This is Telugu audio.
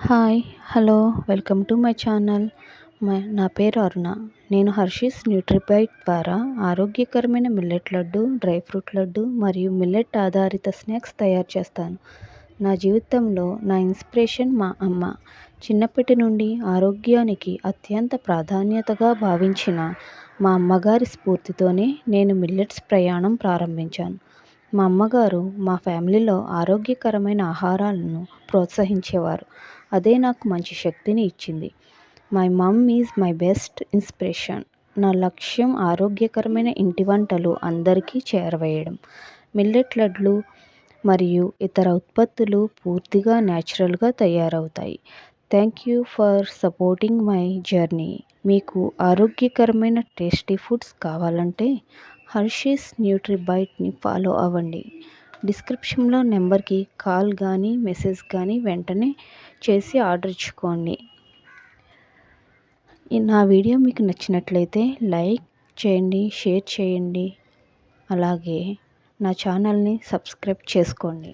Hi hello welcome to my channel. My నా పేరు అరుణ. నేను హర్షీస్ న్యూట్రిబైట్ ద్వారా ఆరోగ్యకరమైన millet laddu dry fruit laddu మరియు మిల్లెట్ ఆధారిత స్నాక్స్ తయారు చేస్తాను. నా జీవితంలో నా ఇన్స్పిరేషన్ మా అమ్మ. చిన్నప్పటి నుండి ఆరోగ్యానికి అత్యంత ప్రాధాన్యతగా భావించిన మా అమ్మగారి స్ఫూర్తితోనే నేను మిల్లెట్స్ ప్రయాణం ప్రారంభించాను. మా అమ్మగారు మా ఫ్యామిలీలో ఆరోగ్యకరమైన ఆహారాలను ప్రోత్సహించేవారు. అదే నాకు మంచి శక్తిని ఇచ్చింది. My mom is my best inspiration నా లక్ష్యం ఆరోగ్యకరమైన ఇంటి వంటలు అందరికీ చేరవేయడం. మిల్లెట్ లడ్లు మరియు ఇతర ఉత్పత్తులు పూర్తిగా న్యాచురల్గా తయారవుతాయి. Thank you for supporting my journey మీకు ఆరోగ్యకరమైన టేస్టీ ఫుడ్స్ కావాలంటే హర్షీస్ న్యూట్రిబైట్ని ఫాలో అవ్వండి. డిస్క్రిప్షన్లో నెంబర్కి కాల్ కానీ మెసేజ్ కానీ వెంటనే చేసి ఆర్డర్ ఇచ్చుకోండి. నా వీడియో మీకు నచ్చినట్లయితే లైక్ చేయండి షేర్ చేయండి. అలాగే నా ఛానల్ని సబ్స్క్రైబ్ చేసుకోండి.